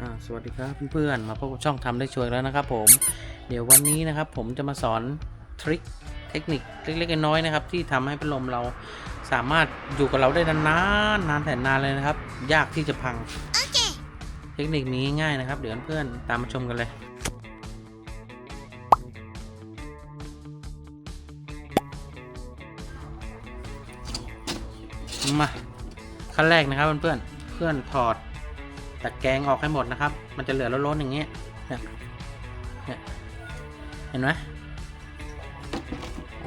อ่าสวัสดีครับเพื่อนๆมาพบกับช่องทำได้ช่วยแล้วนะครับ ผม เดี๋ยววันนี้นะครับ ผมจะมาสอนทริคเทคนิคเล็กๆน้อยๆนะครับ ที่ทำให้พัดลมเราสามารถอยู่กับเราได้นานๆนานแสนนานเลยนะครับ ยากที่จะพังเทคนิคนี้ง่ายนะครับ เดี๋ยวเพื่อนๆตามมาชมกันเลย มาขั้นแรกนะครับเพื่อนๆเพื่อนถอด ตะแกรงออกให้หมดนะครับ มันจะเหลือล้นๆอย่างเงี้ยเนี่ยเห็นไหม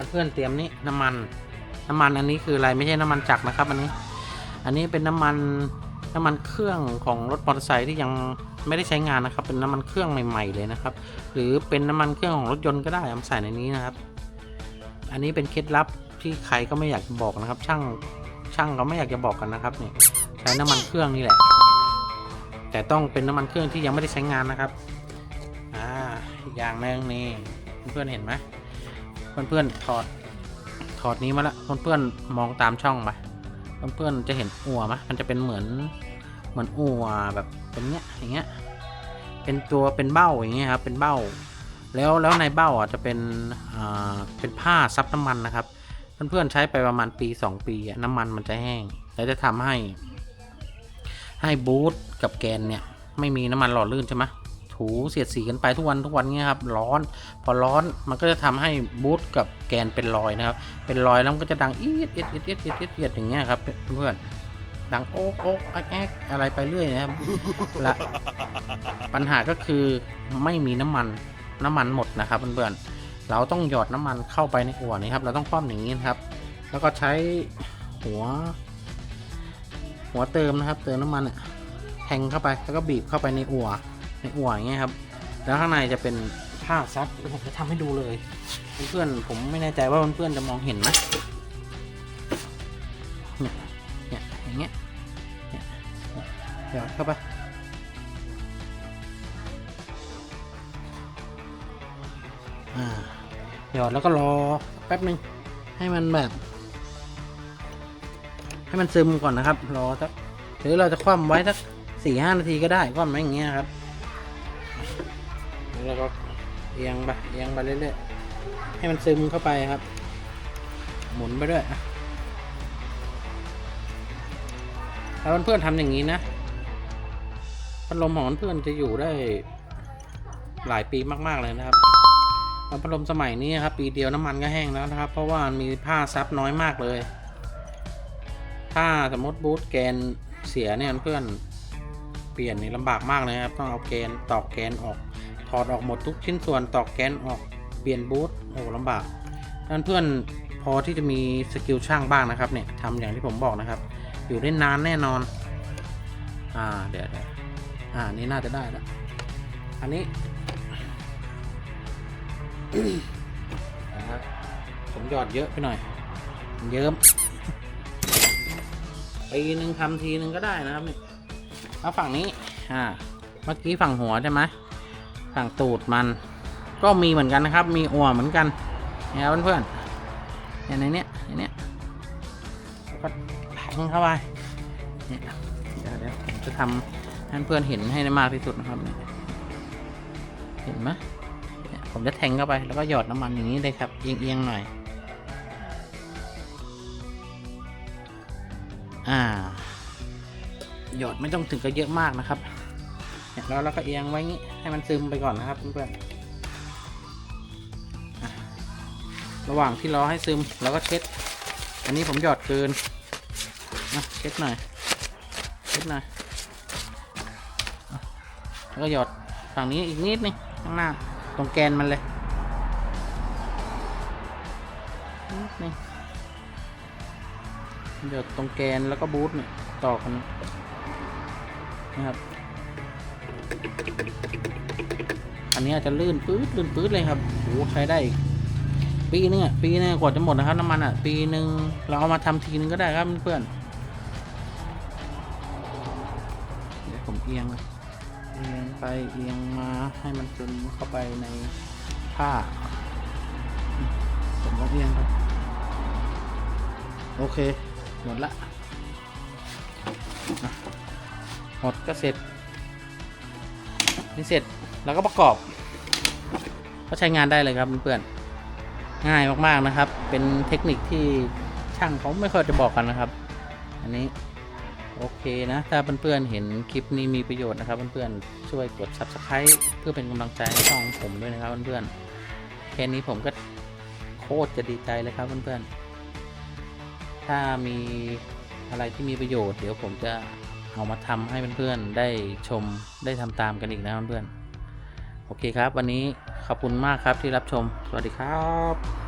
เพื่อนเตรียมนี่น้ำมัน น้ำมันอันนี้คืออะไรไม่ใช่น้ำมันจักรนะครับ อันนี้ อันนี้เป็นน้ำมันน้ำมันเครื่องของรถมอเตอร์ไซค์ที่ยังไม่ได้ใช้งานนะครับ เป็นน้ำมันเครื่องใหม่ ๆ เลยนะครับ หรือเป็นน้ำมันเครื่องของรถยนต์ก็ได้เอามาใส่ในนี้นะครับ อันนี้เป็นเคล็ดลับที่ใครก็ไม่อยากจะบอกนะครับ ช่างช่างเขาไม่อยากจะบอกกันนะครับเนี่ยใช้น้ำมันเครื่องนี่แหละ แต่ต้องเป็นน้ำมันเครื่องที่ยังไม่ได้ใช้งานนะครับอ่าอีกอย่างหนึงนี่เพื่อนๆเห็นไหมเพื่อนๆถอดถอดนี้มาละเพื่อนๆมองตามช่องไปเพื่อนๆจะเห็นอัวไหมมันจะเป็นเหมือนเหมือนอัวแบบเป็นเนี้ยอย่างเงี้ยเป็นตัวเป็นเบ้าอย่างเงี้ยครับเป็นเบ้า แล้วแล้วในเบ้าอะจะเป็นอ่าเป็นผ้าซับน้ำมันนะครับ เพื่อนๆใช้ไปประมาณปี 2 ปีอะน้ำมันมันจะแห้ง แล้วจะทำให้ ให้บูทกับแกนเนี่ยไม่มีน้ำมันหล่อลื่นใช่ไหมถูเสียดสีกันไปทุกวันทุกวันเงี้ยครับร้อน พอร้อนมันก็จะทำให้บูทกับแกนเป็นรอยนะครับเป็นรอยแล้วมันก็จะดังอีดเอีดเอีดเอีดเอีดเอีดเอีดอย่างเงี้ยครับเพื่อนดังโอ๊กโอ๊กแอ๊กแอ๊กอะไรไปเรื่อยนะครับและปัญหาก็คือไม่มีน้ำมันน้ำมันหมดนะครับเพื่อนๆเราต้องหยอดน้ำมันเข้าไปในอ่วนี้ครับเราต้องคว่ำอย่างนี้นครับ แล้วก็ใช้หัว หัวเติมนะครับ เติมน้ำมันอะแทงเข้าไปแล้วก็บีบเข้าไปในอั่วในอั่วอย่างเงี้ยครับ แล้วข้างในจะเป็นผ้าซับผมจะทำให้ดูเลยเพื่อนๆผมไม่แน่ใจว่าเพื่อนๆจะมองเห็นไหมเนี่ยเนี่ยอย่างเงี้ยเนี่ยหยอดเข้าไปอ่าหยอดแล้วก็รอแป๊บหนึ่งให้มันแบบ ให้มันซึมก่อนนะครับ รอสักหรือเราจะคว่ำไว้สักสี่ห้านาทีก็ได้คว่ำไว้อย่างเงี้ยครับแล้วก็เอียงไปเอียงไปเรื่อยๆให้มันซึมเข้าไปครับ หมุนไปด้วยถ้าเพื่อนๆทำอย่างนี้นะพัดลมของเพื่อนจะอยู่ได้หลายปีมาก ๆ เลยนะครับแล้วพัดลมสมัยนี้ครับ ปีเดียวน้ำมันก็แห้งแล้วนะครับ เพราะว่ามีผ้าซับน้อยมากเลย ถ้าสมมติบูทแกนเสียเนี่ยเพื่อนเปลี่ยนนี่ลำบากมากเลยครับ ต้องเอาแกนตอกแกนออก ถอดออกหมดทุกชิ้นส่วนตอกแกนออกเปลี่ยนบูทโอ้ลำบากดังนั้นเพื่อนพอที่จะมีสกิลช่างบ้างนะครับเนี่ยทำอย่างที่ผมบอกนะครับ อยู่ได้นานแน่นอน อ่าเดี๋ยวอ่านี่น่าจะได้ล้วอันนี้นะครับผมหยอดเยอะไปหน่อย เยิ้ม ปีหนึ่งทำทีหนึ่งก็ได้นะครับนี่เอาฝั่งนี้ อ่า เมื่อกี้ฝั่งหัวใช่ไหมฝั่งตูดมัน ก็มีเหมือนกันนะครับ มีอัวเหมือนกันเนี่ยเพื่อนๆเนี่ยในเนี้ยในเนี้ยก็แทงเข้าไปเนี่ยเดี๋ยวเดี๋ยวผมจะทำให้เพื่อนเห็นให้ได้มากที่สุดนะครับเนี่ยเห็นไหมผมจะแทงเข้าไปแล้วก็หยอดน้ำมันอย่างนี้เลยครับ เอียงๆหน่อย อ่า หยอดไม่ต้องถึงกับเยอะมากนะครับ เนี่ยแล้วเราก็เอียงไว้งี้ให้มันซึมไปก่อนนะครับเพื่อนๆระหว่างที่รอให้ซึมเราก็เช็ด อันนี้ผมหยอดเกินนะเช็ดหน่อยเช็ดหน่อยแล้วก็หยอดฝั่งนี้อีกนิดนึงข้างหน้า ตรงแกนมันเลยนิดนึง เดี๋ยวตรงแกนแล้วก็บูทเนี่ยต่อกันนะครับอันนี้อาจจะลื่นปื๊ดลื่นปื๊ดเลยครับโอ้ใช้ได้อีกปีนึงอะปีนึงกว่าจะหมดนะครับน้ำมันอะปีหนึ่งเราเอามาทำทีนึงก็ได้ครับเพื่อนเดี๋ยวผมเอียงเอียงไปเอียงมาให้มันซึมเข้าไปในผ้าผมก็เอียงไปโอเค หมดละหมดก็เสร็จ นี่เสร็จแล้วก็ประกอบ ก็ใช้งานได้เลยครับเพื่อนๆง่ายมากๆนะครับ เป็นเทคนิคที่ช่างเขาไม่ค่อยจะบอกกันนะครับ อันนี้โอเคนะ ถ้าเพื่อนๆเห็นคลิปนี้มีประโยชน์นะครับเพื่อนๆช่วยกด subscribe เพื่อเป็นกำลังใจให้ช่องผมด้วยนะครับเพื่อนๆแค่นี้ผมก็โคตรจะดีใจเลยครับเพื่อนๆ ถ้ามีอะไรที่มีประโยชน์ เดี๋ยวผมจะเอามาทำให้เพื่อนๆได้ชมได้ทำตามกันอีกนะเพื่อนๆโอเคครับ วันนี้ขอบคุณมากครับที่รับชม สวัสดีครับ